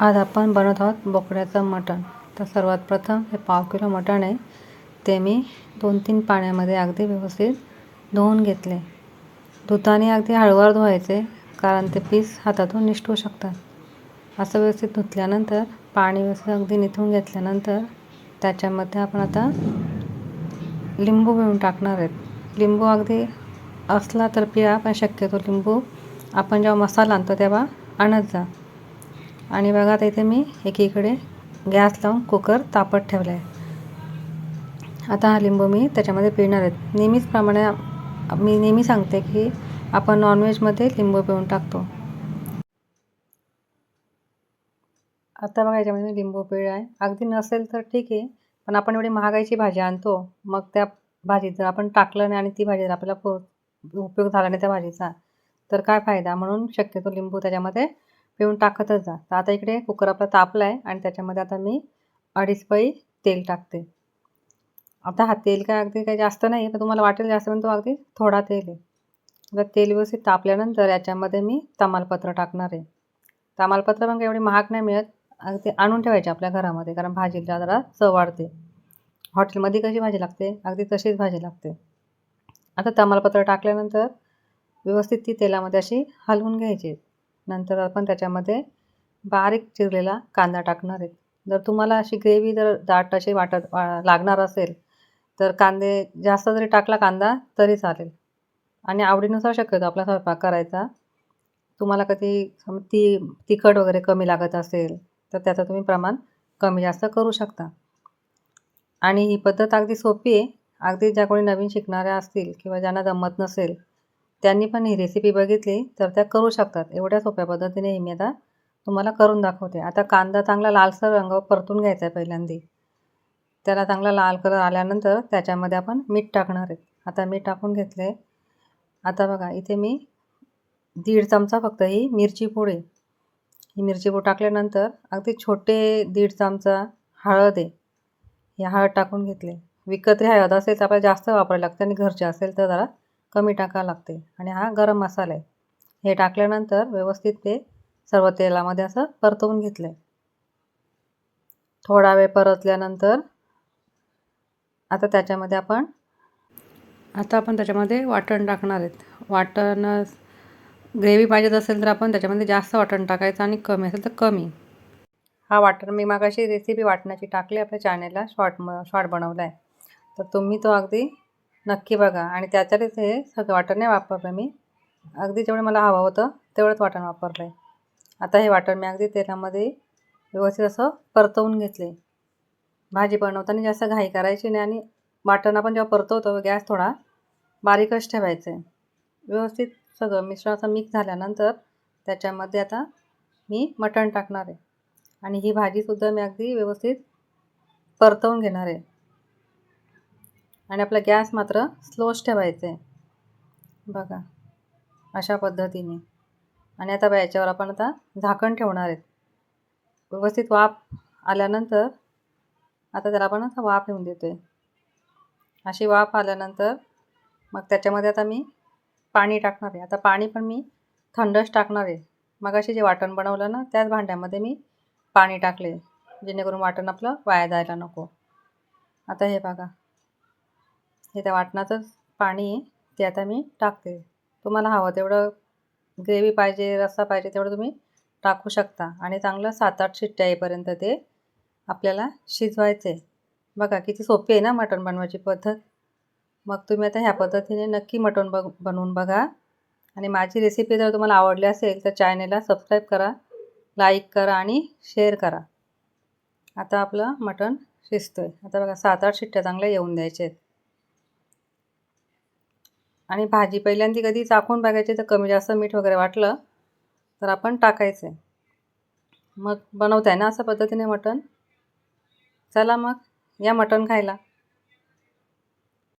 आज आपण बनवत आहोत बोकड्याचं मटण. तर सर्वात प्रथम हे पाव किलो मटण आहे. ते मी दोन तीन पाण्यामध्ये अगदी व्यवस्थित धुवून घेतले. धुताने अगदी हळूवार धुवायचे कारण ते पीस हातातून निष्ठू शकतात. असं व्यवस्थित धुतल्यानंतर पाणी व्यवस्थित अगदी निथून घेतल्यानंतर त्याच्यामध्ये आपण आता लिंबू मिळून टाकणार आहेत. लिंबू अगदी असला तर पिळा पण शक्यतो लिंबू आपण जेव्हा मसाला आणतो तेव्हा आणत जा. आणि बघा आता इथे मी एकीकडे गॅस लावून कुकर तापत ठेवला आहे आता हा लिंबू मी त्याच्यामध्ये पिळणार आहेत नेहमीचप्रमाणे मी नेहमी सांगते की आपण नॉनव्हेजमध्ये लिंबू पिळून टाकतो. आता बघा याच्यामध्ये मी लिंबू पिळ आहे अगदी नसेल तर ठीक आहे पण आपण एवढी महागाईची भाजी आणतो मग त्या भाजीत जर आपण टाकलं नाही आणि ती भाजी जर आपल्याला उपयोग झाला नाही त्या भाजीचा तर काय फायदा? म्हणून शक्यतो लिंबू त्याच्यामध्ये पिळून टाकतच जा. तर आता इकडे कुकर आपला तापला आहे आणि त्याच्यामध्ये आता मी अडीच पळी तेल टाकते. आता हा तेल काय अगदी काही जास्त नाही पण तुम्हाला वाटेल जास्त पण तो अगदी थोडा तेल आहे. आता तेल व्यवस्थित तापल्यानंतर याच्यामध्ये मी तमालपत्र टाकणार आहे. तमालपत्र पण काही एवढी महाग नाही मिळत. अगदी आणून ठेवायचे आपल्या घरामध्ये कारण भाजीला जरा चव वाढते. हॉटेलमध्ये कशी भाजी लागते? अगदी तशीच भाजी लागते. आता तमालपत्र टाकल्यानंतर व्यवस्थित ती तेलामध्ये अशी हलवून घ्यायची. नंतर आपण त्याच्यामध्ये बारीक चिरलेला कांदा टाकणार आहे. जर तुम्हाला अशी ग्रेव्ही जर दाट अशी वाटत लागणार असेल तर कांदे जास्त जरी टाकला कांदा तरी चालेल. आणि आवडीनुसार शक्यतो आपला स्वयंपाक करायचा. तुम्हाला कधी ती तिखट वगैरे कमी लागत असेल तर त्याचं तुम्ही प्रमाण कमी जास्त करू शकता. आणि ही पद्धत अगदी सोपी आहे. अगदी ज्या कोणी नवीन शिकणाऱ्या असतील किंवा ज्यांना जमत नसेल त्यांनी पण ही रेसिपी बघितली तर त्या करू शकतात. एवढ्या सोप्या पद्धतीने ही मी आता तुम्हाला करून दाखवते. आता कांदा चांगला लालसर रंग परतून घ्यायचा आहे पहिल्यांदा. त्याला चांगला लाल कलर आल्यानंतर त्याच्यामध्ये आपण मीठ टाकणार आहेत आता मीठ टाकून घेतले. आता बघा इथे मी दीड चमचा फक्त ही मिरची पूड आहे ही मिरची पूड टाकल्यानंतर अगदी छोटे दीड चमचा हळद आहे. ही हळद टाकून घेतले. विकत हळद असेल तर आपल्याला जास्त वापरायला लागते आणि घरचे असेल तर जरा कमी टाकावं लागते. आणि हा गरम मसाला आहे. हे टाकल्यानंतर व्यवस्थित ते सर्व तेलामध्ये असं परतवून घेतलं आहे थोडा वेळ परतल्यानंतर आता त्याच्यामध्ये आपण आता आपण त्याच्यामध्ये वाटण टाकणार आहेत. वाटण ग्रेव्ही पाहिजेत असेल तर आपण त्याच्यामध्ये जास्त वाटण टाकायचं आणि कमी असेल तर कमी. हा वाटण मी मागाशी रेसिपी वाटणाची टाकली आपल्या चॅनेलला शॉर्ट म शॉर्ट बनवला आहे तर तुम्ही तो अगदी नक्की बघा. आणि त्याच्यातच हे सगळं वाटण नाही वापरलं मी. अगदी जेवढं मला हवं होतं तेवढंच वाटण वापरलं आहे आता हे वाटण मी अगदी तेलामध्ये व्यवस्थित असं परतवून घेतले. भाजी बनवताना जास्त घाई करायची नाही आणि वाटण आपण जेव्हा परतवतो गॅस थोडा बारीकच ठेवायचं आहे व्यवस्थित सगळं मिश्रण असं मिक्स झाल्यानंतर त्याच्यामध्ये आता मी मटण टाकणार आहे. आणि ही भाजीसुद्धा मी अगदी व्यवस्थित परतवून घेणार आहे. आणि आपला गॅस मात्र स्लोच ठेवायचा आहे बघा अशा पद्धतीने. आणि आता याच्यावर आपण आता झाकण ठेवणार आहेत. व्यवस्थित वाफ आल्यानंतर आता त्याला आपण आता वाफ येऊन देतो आहे अशी वाफ आल्यानंतर मग त्याच्यामध्ये आता मी पाणी टाकणार आहे. आता पाणी पण मी थंडच टाकणार आहे. मग अशी जे वाटण बनवलं ना त्याच भांड्यामध्ये मी पाणी टाकले जेणेकरून वाटण आपलं वाया जायला नको. आता हे बघा हे त्या वाटणाचंच पाणी आहे ते आता मी टाकते. तुम्हाला हवं तेवढं ग्रेव्ही पाहिजे रस्सा पाहिजे तेवढं तुम्ही टाकू शकता. आणि चांगलं सात आठ शिट्ट्या येईपर्यंत ते आपल्याला शिजवायचं. आहे बघा किती सोपी आहे ना मटण बनवायची पद्धत. मग तुम्ही आता ह्या पद्धतीने नक्की मटण बग बनवून बघा. आणि माझी रेसिपी जर तुम्हाला आवडली असेल तर चॅनेलला सबस्क्राईब करा लाईक करा आणि शेअर करा. आता आपलं मटण शिजतो आहे आता बघा सात आठ शिट्ट्या चांगल्या येऊन द्यायच्या आहेत. आणि भाजी पहिल्यांदा कधी चाकून बघायची तर कमी जास्त मीठ वगैरे वाटलं तर आपण टाकायचं. आहे मग बनवताय ना असं पद्धतीने मटण? चला मग या मटण खायला.